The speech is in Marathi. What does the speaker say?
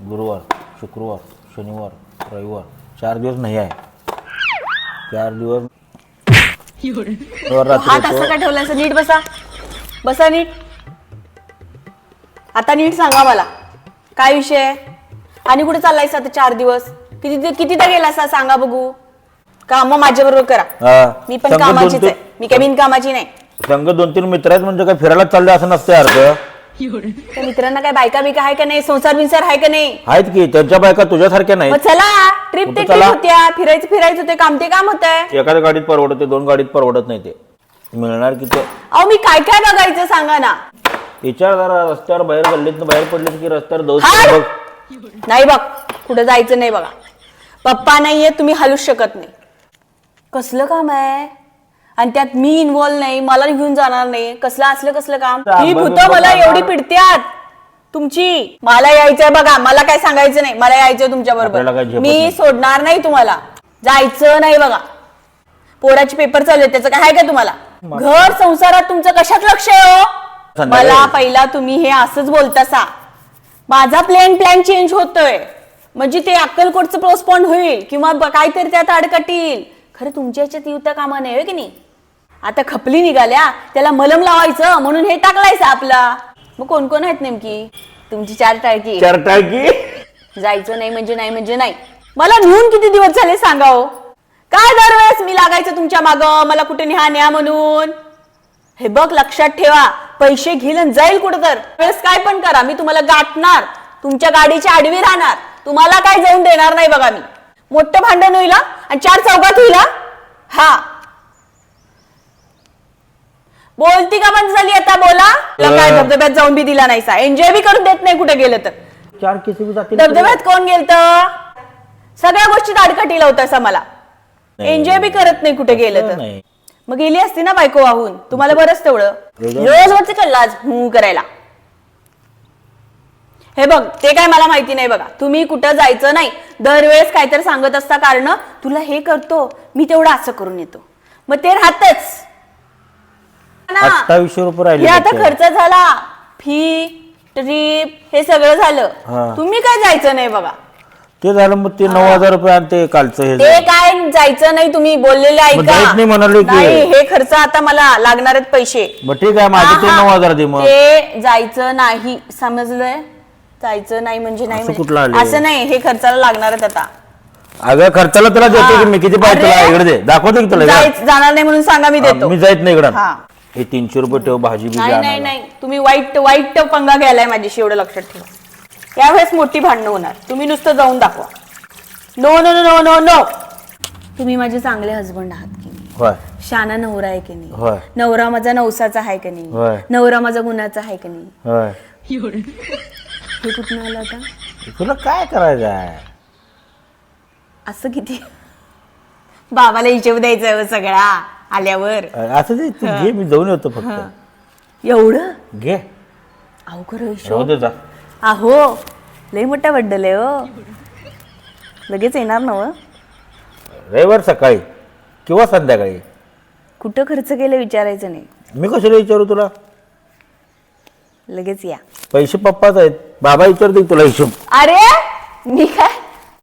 गुरुवार शुक्रवार शनिवार रविवार चार दिवस नाही आहे. चार दिवस रविवार रात्री हात येतो. असं का ठेवला असं? नीट बसा. बसा नीट. आता नीट सांगा मला. काय विषय आहे? आणि कुठे चाललायस आता चार दिवस? किती कितीदा गेला असा? सांगा बघू. काम माझ्या बरोबर करा. हा. मी पण दोन कामाचीच आहे. मी काही बिनकामाची नाही. संघ दोन तीन मित्र आहेत म्हणजे काय फिरायला चालले असं नसते अर्थ त्या मित्रांना काय बायका बिका आहे का नाही? संसार बिंसार आहे का नाही? आहेत की त्यांच्या बायका तुझ्यासारख्या नाही मग चला ट्रिप ते ट्रिप चला? होत्या फिरायचं फिरायचं होते काम ते काम होत आहे एखाद्या गाडीत परवडते दोन गाडीत परवडत नाही ते. मिळणार की ते? अहो मी काय काय बघायचं सांगा ना. विचार जरा रस्त्यावर बाहेर गल्लीत बाहेर पडले की रस्त्यावर हाड! बघ. नाही बघ कुठं जायचं नाही बघा. पप्पा नाहीये तुम्ही हलूच शकत नाही. कसलं काम आहे? आणि त्यात मी इन्व्हॉल्व नाही मला घेऊन जाणार नाही कसलं असलं कसलं काम. ही भूत मला. एवढी पिडत्यात. तुमची. मला यायचंय बघा मला काय सांगायचं नाही मला यायचंय तुमच्या बरोबर. मी. सोडणार नाही तुम्हाला. जायचं नाही बघा. पोराचे पेपर चालू आहेत त्याचं काय आहे का तुम्हाला? घर संसारात तुमचं कशात लक्ष आहे हो. मला पहिला तुम्ही हे असंच बोलतासा. माझा प्लॅन प्लॅन चेंज होतोय. म्हणजे ते अक्कलकोटचं पोस्टपॉन होईल किंवा काहीतरी त्यात अडकटील खरं तुमच्या याच्यात येऊ त्या कामा नाही की नाही? आता खपली निघाल्या त्याला मलम लावायचं म्हणून हे टाकलायचं आपला. मग कोण कोण आहेत नेमकी? तुमची चार टाळकी. चार टाकी जायचं नाही म्हणजे नाही म्हणजे नाही. मला नेऊन किती दिवस झाले सांगा हो. काय दरवेळेस मी लागायचं तुमच्या माग? मला कुठे न्या न्या म्हणून? हे बघ लक्षात ठेवा. पैसे आणि जाईल कुठं तर वेळेस काय पण करा मी तुम्हाला गाठणार. तुमच्या गाडीची आडवी राहणार. तुम्हाला काय जाऊन देणार नाही बघा मी. मोठं भांडण होईल? आणि चार चौकात होईल हा? बोलती का बंद झाली आता? बोला. तुला काय धबधब्यात जाऊन बी दिला नाही सा एन्जॉय बी करून देत नाही कुठे गेलं तर. चार किसी बी जातील धबधब्यात कोण गेलत? सगळ्या गोष्टीत अडकटी लावतासा मला. नाही. एन्जॉय बी करत नाही कुठे गेलं तर. नाही. मग गेली असती ना बायको वाहून. तुम्हाला बरंच तेवढं. वेगळं. रोज वरती कळला आज हू करायला. हे बघ ते काय मला माहिती नाही बघा. तुम्ही कुठं जायचं नाही. दरवेळेस काहीतरी सांगत असता कारण तुला हे करतो मी तेवढं असं करून येतो. मग ते राहतच. ना. अठ्ठावीसशे रुपये हे राहिले आता फक्त. खर्च झाला फी ट्रिप हे सगळं झालं. तुम्ही काय जायचं नाही बघा ते झालं मग ते नऊ हजार रुपये आणि ते कालचं हे ते झालं. काय जायचं नाही तुम्ही बोललेले मग ऐका जायचं नाही म्हणाले की. नाही हे खर्च आता मला लागणार आहेत पैसे मग ठीक आहे माझे ते हा, नऊ हजार दे मग ते जायचं नाही समजलंय जायचं नाही म्हणजे नाही असं म्हणजे- कुठलं आलंय? असं नाही हे खर्चाला लागणार आहेत आता अगं खर्चाला तुला देतो की मी किती पाहिजे तुला अरे. इकडे दे दाखवतो की तुला. जायच जाणार नाही म्हणून सांगा मी देतो मी जायत नाही इकडं हा. हे तीनशे रुपये ठेव भाजी बिजी नाही नाही आणायला. नाही. तुम्ही वाईट वाईट पंगा घ्यायलाय माझ्याशी एवढं लक्षात ठेवा. यावेळेस मोठी भांडणं होणार. तुम्ही नुसतं जाऊन दाखवा. No no no no no no तुम्ही माझे चांगले हजबंड आहात की नाही? होय. शाना नवरा आहे की नाही? नवरा माझा नवसाचा आहे की नाही. नवरा माझा गुणाचा आहे की नाही? होय. हे कुठून आलं आता? तुला काय करायचं आहे? असं किती? बाबाला हिशोब द्यायचा आहे हो सगळा. आल्यावर. असं तू घे मी जाऊन येतो फक्त. एवढं? घे. अहो खरं राहू हिशोब दे जा. अहो लय मोठा बड्डल आहे हो. लगेच येणार ना हो? रविवार सकाळी किंवा संध्याकाळी? कुठं खर्च केलं विचारायचं नाही. मी कशाला विचारू तुला? लगेच या. पैसे पप्पाच आहेत. बाबा विचारते तुला हिशोब. अरे मी काय